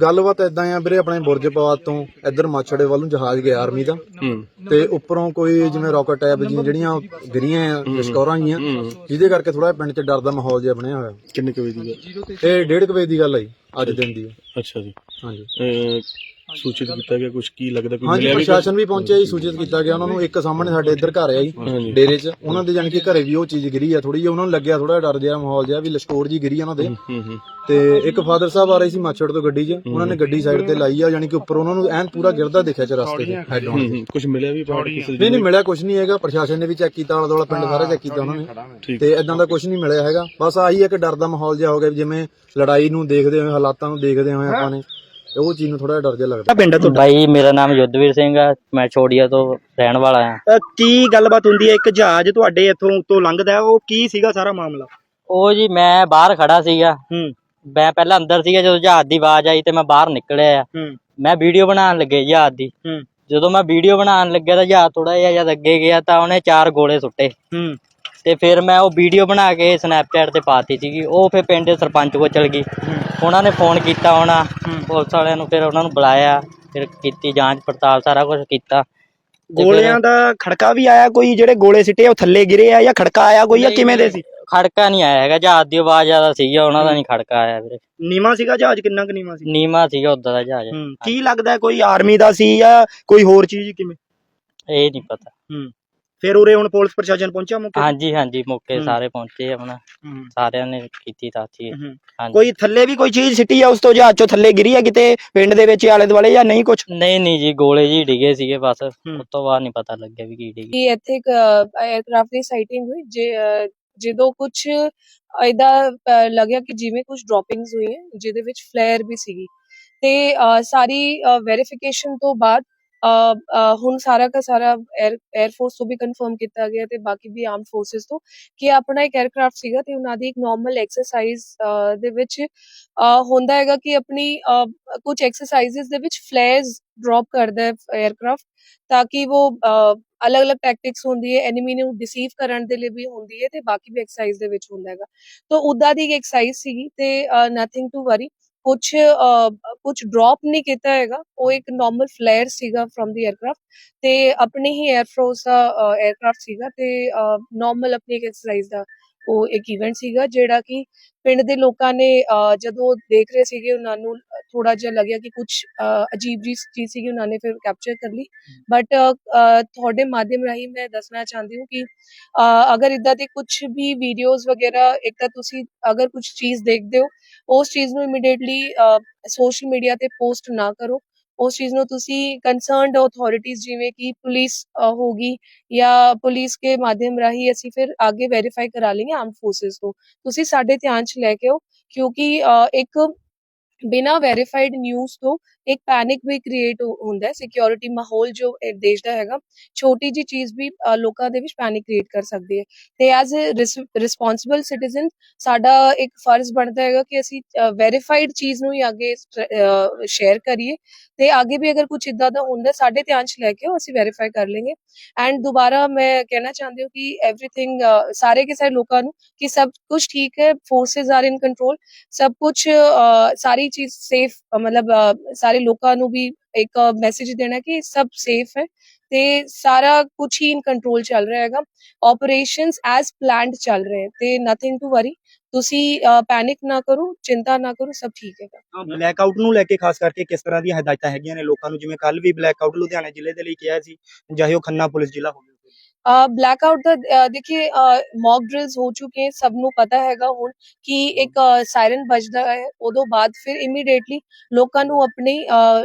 ਗੱਲਬਾਤ ਇਦਾਂ ਆ ਵੀਰੇ ਆਪਣੇ ਬੁਰਜਪਾਤ ਤੋਂ ਇੱਧਰ ਮਾਛੜੇ ਵੱਲ ਨੂੰ ਜਹਾਜ਼ ਗਿਆ ਆਰਮੀ ਦਾ। ਤੇ ਉੱਪਰੋਂ ਕੋਈ ਜਿਵੇਂ ਰਾਕਟ ਟੈਬ ਜਿਹੜੀਆਂ ਗਿਰੀਆਂ ਆ ਲਸ਼ਕੌਰਾਂ ਜੀਆਂ ਜਿਹਦੇ ਕਰਕੇ ਥੋੜਾ ਪਿੰਡ 'ਚ ਡਰ ਦਾ ਮਾਹੌਲ ਜਿਹਾ ਬਣਿਆ ਹੋਇਆ। ਕਿੰਨੇ ਕੁ ਵਜੇ ਦੀ ਗੱਲ? ਇਹ ਡੇਢ ਕੁ ਵਜੇ ਦੀ ਗੱਲ ਆ ਜੀ ਅੱਜ ਦਿਨ ਦੀ। ਅੱਛਾ ਜੀ। ਹਾਂਜੀ। ਸੂਚਿਤ ਕੀਤਾ ਗਿਆ ਕੁਝ ਕੀ ਲੱਗਦਾ ਕੋਈ ਹਾਂਜੀ ਮਿਲਿਆ ਵੀ ਪ੍ਰਸ਼ਾਸਨ ਵੀ ਪਹੁੰਚਿਆ ਜੀ ਸੂਚਿਤ ਕੀਤਾ ਗਿਆ। ਉਹਨਾਂ ਨੂੰ ਇੱਕ ਸਾਹਮਣੇ ਸਾਡੇ ਇੱਧਰ ਘਰ ਆ ਜੀ ਡੇਰੇ 'ਚ। ਉਹਨਾਂ ਦੇ ਜਾਣੀ ਕਿ ਘਰੇ ਵੀ ਉਹ ਚੀਜ਼ ਗਿਰੀ ਆ ਥੋੜੀ ਜਿਹੀ। ਉਹਨਾਂ ਨੂੰ ਲੱਗਿਆ ਥੋੜਾ ਡਰ ਜਿਹਾ ਮਾਹੌਲ ਜਿਹਾ ਵੀ ਲਸ਼ਕੌਰ ਜੀ ਗਿਰੀ ਆ ਉਹਨਾਂ ਦੇ। ਹੂੰ ਹੂੰ ਤੇ ਇੱਕ ਫਾਦਰ ਸਾਹਿਬ ਆ ਰਹੇ ਸੀ ਮਾਛੜ ਤੋਂ ਗੱਡੀ 'ਚ। ਉਹਨਾਂ ਨੇ ਗੱਡੀ ਸਾਈਡ ਤੇ ਲਾਈ ਆ ਯਾਨੀ ਕਿ ਉੱਪਰ ਉਹਨਾਂ ਨੂੰ ਐਨ ਪੂਰਾ ਗਿਰਦਾ ਦੇਖਿਆ ਚ ਰਸਤੇ 'ਚ ਹੈਡ ਹੂੰ ਹੂੰ। ਕੁਝ ਮਿਲਿਆ ਵੀ ਪਾਰਟ ਕਿਸੇ ਨਹੀਂ ਨਹੀਂ ਮਿਲਿਆ ਕੁਝ ਨਹੀਂ ਹੈਗਾ। ਪ੍ਰਸ਼ਾਸਨ ਨੇ ਵੀ ਚੈੱਕ ਕੀਤਾ ਆਲਾ ਦੁਆਲਾ ਪਿੰਡ ਸਾਰਾ ਚੈੱਕ ਕੀਤਾ ਉਹਨਾਂ ਨੇ। ਤੇ ਇਦਾਂ ਦਾ ਕੁਝ ਨਹੀਂ ਮਿਲਿਆ ਹੈਗਾ। ਬਸ ਆਹੀ ਹੈ ਕਿ ਡਰ ਦਾ ਮਾਹੌਲ ਜਿਹਾ ਹੋ ਗਿਆ ਜਿਵੇਂ ਲੜਾਈ ਨੂੰ ਦੇਖਦੇ ਹੋਏ ਹਾਲਾਤਾਂ ਨੂੰ ਦੇਖਦੇ ਹੋਏ ਆਪਾਂ ਨੇ। ਉਹ ਚੀਜ਼ ਨੂੰ ਥੋੜਾ ਡਰ ਜਿਹਾ ਲੱਗਦਾ। ਪਿੰਡ ਤੁਹਾਡਾ ਬਾਈ ਮੇਰਾ ਨਾਮ ਯੁੱਧਵੀਰ ਸਿੰਘ ਆ ਮੈਂ ਛੋੜੀਆ ਤੋਂ ਰਹਿਣ ਵਾਲਾ ਆ। ਕੀ ਗੱਲਬਾਤ ਹੁੰਦੀ ਹੈ? ਇੱਕ ਜਹਾਜ਼ ਤੁਹਾਡੇ ਇੱਥੋਂ ਉੱਤੋਂ ਲੰਘਦਾ ਹੈ, ਉਹ ਕੀ ਸੀਗਾ ਸਾਰਾ ਮਾਮਲਾ? ਉਹ ਜੀ ਮੈਂ ਬਾਹਰ ਖੜਾ ਸੀਗਾ। ਹੂੰ। ਮੈਂ ਪਹਿਲਾਂ ਅੰਦਰ ਸੀਗਾ ਜਦੋਂ ਜਹਾਜ਼ ਦੀ ਆਵਾਜ਼ ਆਈ ਤੇ ਮੈਂ ਬਾਹਰ ਨਿਕਲਿਆ ਆ। ਹੂੰ। ਮੈਂ ਵੀਡੀਓ ਬਣਾਉਣ ਲੱਗੇ ਜਹਾਜ਼ ਦੀ। ਹੂੰ। ਜਦੋਂ ਮੈਂ ਵੀਡੀਓ ਬਣਾਉਣ ਲੱਗਿਆ ਤਾਂ ਜਹਾਜ਼ ਥੋੜਾ ਜਿਹਾ ਜਦ ਅੱਗੇ ਗਿਆ ਤਾਂ ਉਹਨੇ ਚਾਰ ਗੋਲੇ ਸੁੱਟੇ। ਹੂੰ। ਤੇ ਫਿਰ ਮੈਂ ਉਹ ਵੀਡੀਓ ਬਣਾ ਕੇ ਸਨੈਪਚੈਟ ਤੇ ਪਾਤੀ ਸੀਗੀ। ਉਹ ਫਿਰ ਪਿੰਡ ਦੇ ਸਰਪੰਚ ਕੋਲ ਚਲ ਗਈ। ਉਹਨਾਂ ਨੇ ਫੋਨ ਕੀਤਾ ਹੋਣਾ। ਪੁਲਿਸ ਵਾਲਿਆਂ ਨੂੰ ਫਿਰ ਉਹਨਾਂ ਨੂੰ ਬੁਲਾਇਆ। ਫਿਰ ਕੀਤੀ ਜਾਂਚ ਪੜਤਾਲ ਸਾਰਾ ਕੁਝ ਕੀਤਾ। ਗੋਲਿਆਂ ਦਾ ਖੜਕਾ ਵੀ ਆਇਆ ਕੋਈ? ਜਿਹੜੇ ਗੋਲੇ ਸਿੱਟੇ ਉਹ ਥੱਲੇ ਗਿਰੇ ਆ ਜਾਂ ਖੜਕਾ ਆਇਆ ਕੋਈ ਜਾਂ ਕਿਵੇਂ ਦੇ ਸੀ? ਖੜਕਾ ਨਹੀਂ ਆਇਆ ਹੈਗਾ। ਜਹਾਜ਼ ਦੀ ਆਵਾਜ਼ ਜ਼ਿਆਦਾ ਸੀਗੀ ਉਹਨਾਂ ਦਾ ਨਹੀਂ ਖੜਕਾ ਆਇਆ ਵੀਰੇ। ਨੀਵਾ ਸੀਗਾ ਜਹਾਜ਼? ਕਿੰਨਾ ਕੁ ਨੀਵਾ ਸੀ? ਨੀਮਾ ਸੀਗਾ ਉਦਾਂ ਦਾ ਜਹਾਜ਼। ਹੂੰ। ਕੀ ਲੱਗਦਾ ਹੈ, ਕੋਈ ਆਰਮੀ ਦਾ ਸੀ ਜਾਂ ਕੋਈ ਹੋਰ ਚੀਜ਼ ਕਿਵੇਂ? ਇਹ ਨਹੀਂ ਪਤਾ। ਫਿਰ ਉਰੇ ਹੁਣ ਪੁਲਿਸ ਪ੍ਰਸ਼ਾਸਨ ਪਹੁੰਚਿਆ ਮੌਕੇ? ਹਾਂਜੀ ਹਾਂਜੀ ਮੌਕੇ ਹੂੰ। ਸਾਰੇ ਪਹੁੰਚੇ ਆਪਣਾ। ਹੂੰ, ਸਾਰਿਆਂ ਨੇ ਕੀਤੀ ਤਾਤੀ ਹੂੰ। ਹਾਂਜੀ। ਕੋਈ ਥੱਲੇ ਵੀ ਕੋਈ ਚੀਜ਼ ਸਿੱਟੀ ਆ ਉਸ ਤੋਂ ਜਹਾਜ਼ ਚੋਂ ਥੱਲੇ ਗਿਰੀ ਆ ਕਿਤੇ ਪਿੰਡ ਦੇ ਵਿੱਚ ਆਲੇ ਦੁਆਲੇ ਜਾਂ ਨਹੀਂ ਕੁਝ ਨਹੀਂ ਨਹੀਂ ਜੀ ਗੋਲੇ ਜੀ ਡਿਗੇ ਸੀਗੇ ਬਸ। ਉਸ ਤੋਂ ਬਾਅਦ ਨਹੀਂ ਪਤਾ ਲੱਗਿਆ ਵੀ ਕੀ ਡਿਗੇ। ਕਿ ਇੱਥੇ ਇੱਕ 에ਅਰਕ੍ਰਾਫਟ ਦੀ ਸਾਈਟਿੰਗ ਹੋਈ ਜੇ ਅਹ, ਜਦੋਂ ਕੁਝ ਇਹਦਾ ਲੱਗਿਆ ਕਿ ਜਿਵੇਂ ਕੁਝ ਡ੍ਰੌਪਿੰਗਸ ਹੋਈ ਹੈ ਜਿਹਦੇ ਵਿੱਚ ਫਲੇਅਰ ਵੀ ਸੀਗੀ। ਤੇ ਅਹ, ਸਾਰੀ ਵੈਰੀਫਿਕੇਸ਼ਨ ਤੋਂ ਬਾਅਦ ਹੁਣ ਸਾਰਾ ਦਾ ਸਾਰਾ 에ਅਰ ਫੋਰਸ ਤੋਂ ਵੀ ਕਨਫਰਮ ਕੀਤਾ ਗਿਆ ਤੇ ਬਾਕੀ ਵੀ ਆਰਮਡ ਫੋਰਸਸ ਤੋਂ ਕਿ ਆਪਣਾ ਇੱਕ 에ਅਰਕ੍ਰਾਫਟ ਸੀਗਾ ਤੇ ਉਹਨਾਂ ਦੀ ਇੱਕ ਨਾਰਮਲ ਐਕਸਰਸਾਈਜ਼ ਦੇ ਵਿੱਚ ਹੁੰਦਾ ਹੈਗਾ ਕਿ ਆਪਣੀ ਕੁਝ ਐਕਸਰਸਾਈਜ਼ਸ ਦੇ ਵਿੱਚ ਫਲੇਅਰਸ ਡ੍ਰੌਪ ਕਰਦਾ ਹੈ 에ਅਰਕ੍ਰਾਫਟ ਤਾਂ ਕਿ ਉਹ ਅਲੱਗ-ਅਲੱਗ ਟੈਕਟਿਕਸ ਹੁੰਦੀ ਹੈ ਐਨੀਮੀ ਨੂੰ ਡਿਸੀਵ ਕਰਨ ਦੇ ਲਈ ਵੀ ਹੁੰਦੀ ਹੈ ਤੇ ਬਾਕੀ ਵੀ ਐਕਸਰਸਾਈਜ਼ ਦੇ ਵਿੱਚ ਹੁੰਦਾ ਹੈਗਾ। ਤੋਂ ਉਦਾਂ ਦੀ ਇੱਕ ਐਕਸਰਸਾਈਜ਼ ਸੀਗੀ ਤੇ ਨਥਿੰਗ ਟੂ ਵਰੀ ਕੁਝ ਕੁਝ ਡ੍ਰੌਪ ਨਹੀਂ ਕੀਤਾ ਹੈਗਾ। ਉਹ ਇੱਕ ਨਾਰਮਲ ਫਲੇਅਰ ਸੀਗਾ ਫਰਮ ਦੀ 에ਅਰਕ੍ਰਾਫਟ ਤੇ ਆਪਣੇ ਹੀ 에ਅਰ ਫੋਰਸ ਦਾ 에ਅਰਕ੍ਰਾਫਟ ਸੀਗਾ ਤੇ ਨਾਰਮਲ ਆਪਣੀ ਇੱਕ ਐਕਸਰਸਾਈਜ਼ ਦਾ ਉਹ ਇੱਕ ਇਵੈਂਟ ਸੀਗਾ ਜਿਹੜਾ ਕਿ ਪਿੰਡ ਦੇ ਲੋਕਾਂ ਨੇ ਜਦੋਂ ਦੇਖ ਰਹੇ ਸੀਗੇ ਉਹਨਾਂ ਨੂੰ ਥੋੜਾ ਜਿਹਾ ਲੱਗਿਆ ਕਿ ਕੁਝ ਅਜੀਬ ਜੀ ਚੀਜ਼ ਸੀਗੀ ਉਹਨਾਂ ਨੇ ਫਿਰ ਕੈਪਚਰ ਕਰ ਲਈ ਬਟ ਤੁਹਾਡੇ ਮਾਧਿਅਮ ਰਾਹੀਂ ਮੈਂ ਦੱਸਣਾ ਚਾਹੁੰਦੀ ਹਾਂ ਕਿ ਅਗਰ ਇਦਾਂ ਦੇ ਕੁਝ ਵੀ ਵੀਡੀਓਜ਼ ਵਗੈਰਾ ਇੱਕ ਤਾਂ ਤੁਸੀਂ ਅਗਰ ਕੁਝ ਚੀਜ਼ ਦੇਖਦੇ ਹੋ ਉਸ ਚੀਜ਼ ਨੂੰ ਇਮੀਡੀਏਟਲੀ ਸੋਸ਼ਲ ਮੀਡੀਆ ਤੇ ਪੋਸਟ ਨਾ ਕਰੋ ਉਸ ਚੀਜ਼ ਨੂੰ ਤੁਸੀਂ ਕੰਸਰਨਡ ਅਥਾਰਟੀਆਂ ਜਿਵੇਂ ਕਿ ਪੁਲਿਸ ਹੋਗੀ ਜਾਂ ਪੁਲਿਸ ਕੇ ਮਾਧਿਅਮ ਰਾਹੀਂ ਅਸੀਂ ਫਿਰ ਅੱਗੇ ਵੈਰੀਫਾਈ ਕਰਾ ਲਈਏ ਆਰਮ ਫੋਰਸਸ ਤੋਂ ਤੁਸੀਂ ਸਾਡੇ ਧਿਆਨ 'ਚ ਲੈ ਕੇ ਆਓ ਕਿਉਂਕਿ ਇੱਕ ਬਿਨਾ ਵੈਰੀਫਾਈਡ ਨਿਊਜ਼ ਤੋਂ ਇੱਕ ਪੈਨਿਕ ਵੀ ਕ੍ਰੀਏਟ ਹੁੰਦਾ ਹੈ ਸਿਕਿਉਰਿਟੀ ਮਾਹੌਲ ਜੋ ਇਹ ਦੇਸ਼ ਦਾ ਹੈਗਾ ਛੋਟੀ ਜੀ ਚੀਜ਼ ਵੀ ਅਹ, ਲੋਕਾਂ ਦੇ ਵਿੱਚ ਪੈਨਿਕ ਕ੍ਰੀਏਟ ਕਰ ਸਕਦੀ ਹੈ ਤੇ ਐਜ਼ ਅ ਰਿਸਪੌਂਸਿਬਲ ਸਿਟੀਜ਼ਨ ਸਾਡਾ ਇੱਕ ਫਰਜ਼ ਬਣਦਾ ਹੈਗਾ ਕਿ ਅਸੀਂ ਵੈਰੀਫਾਈਡ ਚੀਜ਼ ਨੂੰ ਹੀ ਅੱਗੇ ਸ਼ੇਅਰ ਕਰੀਏ ਤੇ ਅੱਗੇ ਵੀ ਅਗਰ ਕੁਝ ਇਦਾਂ ਦਾ ਹੁੰਦਾ ਸਾਡੇ ਧਿਆਨ 'ਚ ਲੈ ਕੇ ਆਓ ਅਸੀਂ ਵੈਰੀਫਾਈ ਕਰ ਲੈਂਗੇ ਐਂਡ ਦੁਬਾਰਾ ਮੈਂ ਕਹਿਣਾ ਚਾਹੁੰਦੀ ਹਾਂ ਕਿ एवरीथिंग ਸਾਰੇ ਕੇ ਸਾਰੇ ਲੋਕਾਂ ਨੂੰ ਕਿ ਸਭ ਕੁਝ ਠੀਕ ਹੈ ਫੋਰਸਸ ਆਰ ਇਨ ਕੰਟਰੋਲ ਸਭ ਕੁਝ ਸਾਰੀ ਚੀਜ਼ ਸੇਫ ਮਤਲਬ ਸਾਰੇ ਲੋਕਾਂ ਨੂੰ ਵੀ ਇੱਕ ਮੈਸੇਜ ਦੇਣਾ ਕਿ ਸਭ ਸੇਫ ਹੈ ਤੇ ਸਾਰਾ ਕੁਝ ਹੀ ਇਨ ਕੰਟਰੋਲ ਚੱਲ ਰਿਹਾ ਹੈਗਾ। ਆਪਰੇਸ਼ਨਸ ਐਸ ਪਲਾਨਡ ਚੱਲ ਰਹੇ ਤੇ ਨਥਿੰਗ ਟੂ ਵਰੀ ਤੁਸੀਂ ਪੈਨਿਕ ਨਾ ਕਰੋ, ਚਿੰਤਾ ਨਾ ਕਰੋ, ਸਭ ਠੀਕ ਹੈਗਾ। ਬਲੈਕ ਆਊਟ ਨੂੰ ਲੈ ਕੇ ਖਾਸ ਕਰਕੇ ਕਿਸ ਤਰ੍ਹਾਂ ਦੀਆਂ ਹਦਾਇਤਾਂ ਹੈਗੀਆਂ ਨੇ ਲੋਕਾਂ ਨੂੰ? ਜਿਵੇਂ ਕੱਲ ਵੀ ਬਲੈਕ ਆਊਟ ਲੁਧਿਆਣਾ ਜ਼ਿਲ੍ਹੇ ਦੇ ਲਈ ਕਿਹਾ ਸੀ, ਚਾਹੇ ਉਹ ਖੰਨਾ ਪੁਲਿਸ ਜ਼ਿਲ੍ਹਾ ਹੋਵੇ। ਬਲੈਕ ਆਊਟ ਦਾ ਅ, ਦੇਖिए ਮੌਕ ਡ੍ਰਿਲਸ ਹੋ ਚੁੱਕੇ ਹੈ ਸਭ ਨੂੰ ਪਤਾ ਹੈਗਾ ਹੁਣ ਕਿ ਇੱਕ ਸਾਇਰਨ ਵੱਜਦਾ ਹੈ ਉਦੋਂ ਬਾਅਦ ਫਿਰ ਇਮੀਡੀਏਟਲੀ ਲੋਕਾਂ ਨੂੰ ਆਪਣੀ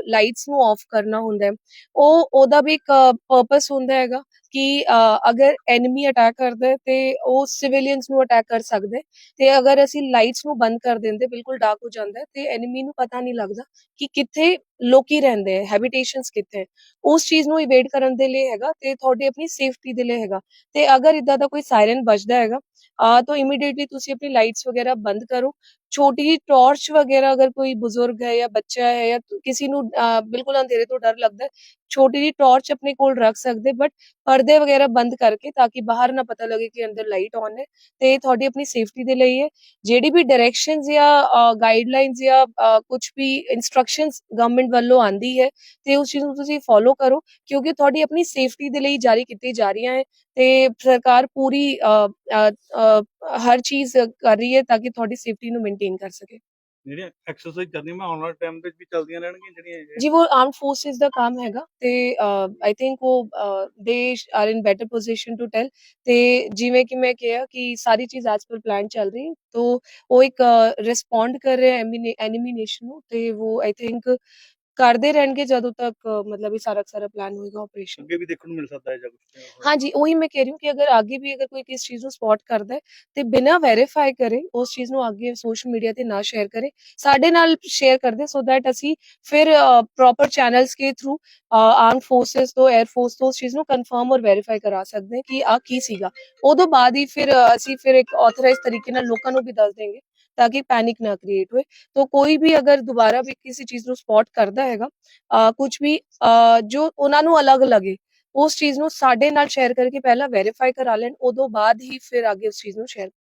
ਲਾਈਟਸ ਨੂੰ ਆਫ ਕਰਨਾ ਹੁੰਦਾ ਹੈ। ਉਹ ਉਹਦਾ ਵੀ ਇੱਕ ਪਰਪਸ ਹੁੰਦਾ ਹੈਗਾ। ਕਿ ਅਗਰ ਐਨਮੀ ਅਟੈਕ ਕਰਦਾ ਹੈ ਤੇ ਉਹ ਸਿਵਿਲੀਅਨਸ ਨੂੰ ਅਟੈਕ ਕਰ ਸਕਦਾ ਹੈ ਤੇ ਅਗਰ ਅਸੀਂ ਲਾਈਟਸ ਨੂੰ ਬੰਦ ਕਰ ਦਿੰਦੇ, ਬਿਲਕੁਲ ਡਾਰਕ ਹੋ ਜਾਂਦਾ ਹੈ ਤੇ ਐਨਮੀ ਨੂੰ ਪਤਾ ਨਹੀਂ ਲੱਗਦਾ ਕਿ ਕਿੱਥੇ ਲੋਕੀ ਰਹਿੰਦੇ ਹੈ ਹੈਬਿਟੇਸ਼ਨਸ ਕਿੱਥੇ ਉਸ ਚੀਜ਼ ਨੂੰ ਇਵੇਡ ਕਰਨ ਦੇ ਲਈ ਹੈਗਾ ਤੇ ਤੁਹਾਡੀ ਆਪਣੀ ਸੇਫਟੀ ਦੇ ਲਈ ਹੈਗਾ ਤੇ ਅਗਰ ਇਦਾਂ ਦਾ ਕੋਈ ਸਾਇਰਨ ਵੱਜਦਾ ਹੈਗਾ ਆ ਤਾਂ ਤੁਸੀਂ ਆਪਣੀ ਲਾਈਟਸ ਵਗੈਰਾ ਬੰਦ ਕਰੋ। ਛੋਟੀ ਜਿਹੀ ਟਾਰਚ ਵਗੈਰਾ ਅਗਰ ਕੋਈ ਬਜ਼ੁਰਗ ਹੈ ਜਾਂ ਬੱਚਾ ਹੈ ਜਾਂ ਕਿਸੇ ਨੂੰ ਬਿਲਕੁਲ ਅੰਧੇਰੇ ਤੋਂ ਡਰ ਲੱਗਦਾ ਛੋਟੀ ਜਿਹੀ ਟਾਰਚ ਆਪਣੇ ਕੋਲ ਰੱਖ ਸਕਦੇ ਬਟ ਪਰਦੇ ਵਗੈਰਾ ਬੰਦ ਕਰਕੇ ਤਾਂ ਕਿ ਬਾਹਰ ਨਾ ਪਤਾ ਲੱਗੇ ਕਿ ਅੰਦਰ ਲਾਈਟ ਆਨ ਹੈ ਤੇ ਇਹ ਤੁਹਾਡੀ ਆਪਣੀ ਸੇਫਟੀ ਦੇ ਲਈ ਹੈ। ਜਿਹੜੀ ਵੀ ਡਾਇਰੈਕਸ਼ਨਸ ਜਾਂ ਗਾਈਡਲਾਈਨਸ ਜਾਂ ਕੁਝ ਵੀ ਇਨਸਟਰਕਸ਼ਨਸ ਗਵਰਨਮੈਂਟ ਵੱਲੋਂ ਆਂਦੀ ਹੈ ਤੇ ਉਸ ਚੀਜ਼ ਨੂੰ ਤੁਸੀਂ ਫੋਲੋ ਕਰੋ ਕਿਉਂਕਿ ਤੁਹਾਡੀ ਆਪਣੀ ਸੇਫਟੀ ਦੇ ਲਈ ਜਾਰੀ ਕੀਤੀ ਜਾ ਰਹੀਆਂ ਹੈ। ਤੇ ਸਰਕਾਰ ਪੂਰੀ ਹਰ ਚੀਜ਼ ਕਰ ਰਹੀ ਹੈ ਤਾਂ ਕਿ ਤੁਹਾਡੀ ਸੇਫਟੀ ਨੂੰ ਮੇਨਟੇਨ ਕਰ ਸਕੇ। ਜਿਹੜੀਆਂ ਐਕਸਰਸਾਈਜ਼ ਕਰਨੀਆਂ ਮੈਂ ਆਉਣ ਵਾਲੇ ਟਾਈਮ ਵਿੱਚ ਵੀ ਚੱਲਦੀਆਂ ਰਹਿਣਗੀਆਂ ਜਿਹੜੀਆਂ ਜੀ ਉਹ ਆਰਮਡ ਫੋਰਸਿਸ ਦਾ ਕੰਮ ਹੈਗਾ ਤੇ ਆਈ ਥਿੰਕ ਉਹ they are in better position to tell ਤੇ ਜਿਵੇਂ ਕਿ ਮੈਂ ਕਿਹਾ ਕਿ ਸਾਰੀ ਚੀਜ਼ ਐਸ ਪਰ ਪਲਾਨ ਚੱਲ ਰਹੀ ਤੋ ਉਹ ਇੱਕ ਰਿਸਪੌਂਡ ਕਰ ਰਹੇ ਐਨੀਮੀ ਨੇਸ਼ਨ ਨੂੰ ਤੇ ਉਹ ਆਈ ਥਿੰਕ ਕਰਦੇ ਰਹਿਣਗੇ ਜਦੋਂ ਤੱਕ ਮਤਲਬ ਇਹ ਸਾਰਾ ਸਾਰਾ ਪਲਾਨ ਹੋਏਗਾ ਆਪਰੇਸ਼ਨ ਅੱਗੇ ਵੀ ਦੇਖਣ ਨੂੰ ਮਿਲ ਸਕਦਾ ਹੈ ਜਾਂ ਕੁਝ ਹਾਂਜੀ ਉਹੀ ਮੈਂ ਕਹਿ ਰਹੀ ਹਾਂ ਕਿ ਅਗਰ ਅੱਗੇ ਵੀ ਅਗਰ ਕੋਈ ਕਿਸ ਚੀਜ਼ ਨੂੰ ਸਪੌਟ ਕਰਦਾ ਹੈ ਤੇ ਬਿਨਾਂ ਵੈਰੀਫਾਈ ਕਰੇ ਉਸ ਚੀਜ਼ ਨੂੰ ਅੱਗੇ ਸੋਸ਼ਲ ਮੀਡੀਆ ਤੇ ਨਾ ਸ਼ੇਅਰ ਕਰੇ ਸਾਡੇ ਨਾਲ ਸ਼ੇਅਰ ਕਰਦੇ ਸੋ ਦੈਟ ਅਸੀਂ ਫਿਰ ਪ੍ਰੋਪਰ ਚੈਨਲਸ ਕੇ ਥਰੂ ਆਰਮ ਫੋਰਸਸ ਤੋਂ 에ਅਰ ਫੋਰਸ ਤੋਂ ਉਸ ਚੀਜ਼ ਨੂੰ ਕਨਫਰਮ ਔਰ ਵੈਰੀਫਾਈ ਕਰਾ ਸਕਦੇ ਕਿ ਆ ਕੀ ਸੀਗਾ। ਉਦੋਂ ਬਾਅਦ ਹੀ ਫਿਰ ਅਸੀਂ ਫਿਰ ਇੱਕ ਆਥੋਰਾਈਜ਼ ਤਰੀਕੇ ਨਾਲ ਲੋਕਾਂ ਨੂੰ ਵੀ ਦੱਸ ਦੇਂਗੇ ਤਾਂ ਕਿ ਪੈਨਿਕ ਨਾ ਕ੍ਰੀਏਟ ਹੋਏ तो कोई भी अगर दोबारा भी किसी चीज ਨੂੰ ਸਪੌਟ ਕਰਦਾ ਹੈਗਾ ਕੁਝ ਵੀ ਅਹ, ਜੋ ਉਹਨਾਂ ਨੂੰ ਅਲੱਗ ਲੱਗੇ ਉਸ ਚੀਜ਼ ਨੂੰ ਸਾਡੇ ਨਾਲ ਸ਼ੇਅਰ ਕਰਕੇ ਪਹਿਲਾਂ ਵੈਰੀਫਾਈ ਕਰਾ ਲੈਣ ਉਦੋਂ ਬਾਅਦ ਹੀ ਫਿਰ ਅੱਗੇ ਉਸ ਚੀਜ਼ ਨੂੰ ਸ਼ੇਅਰ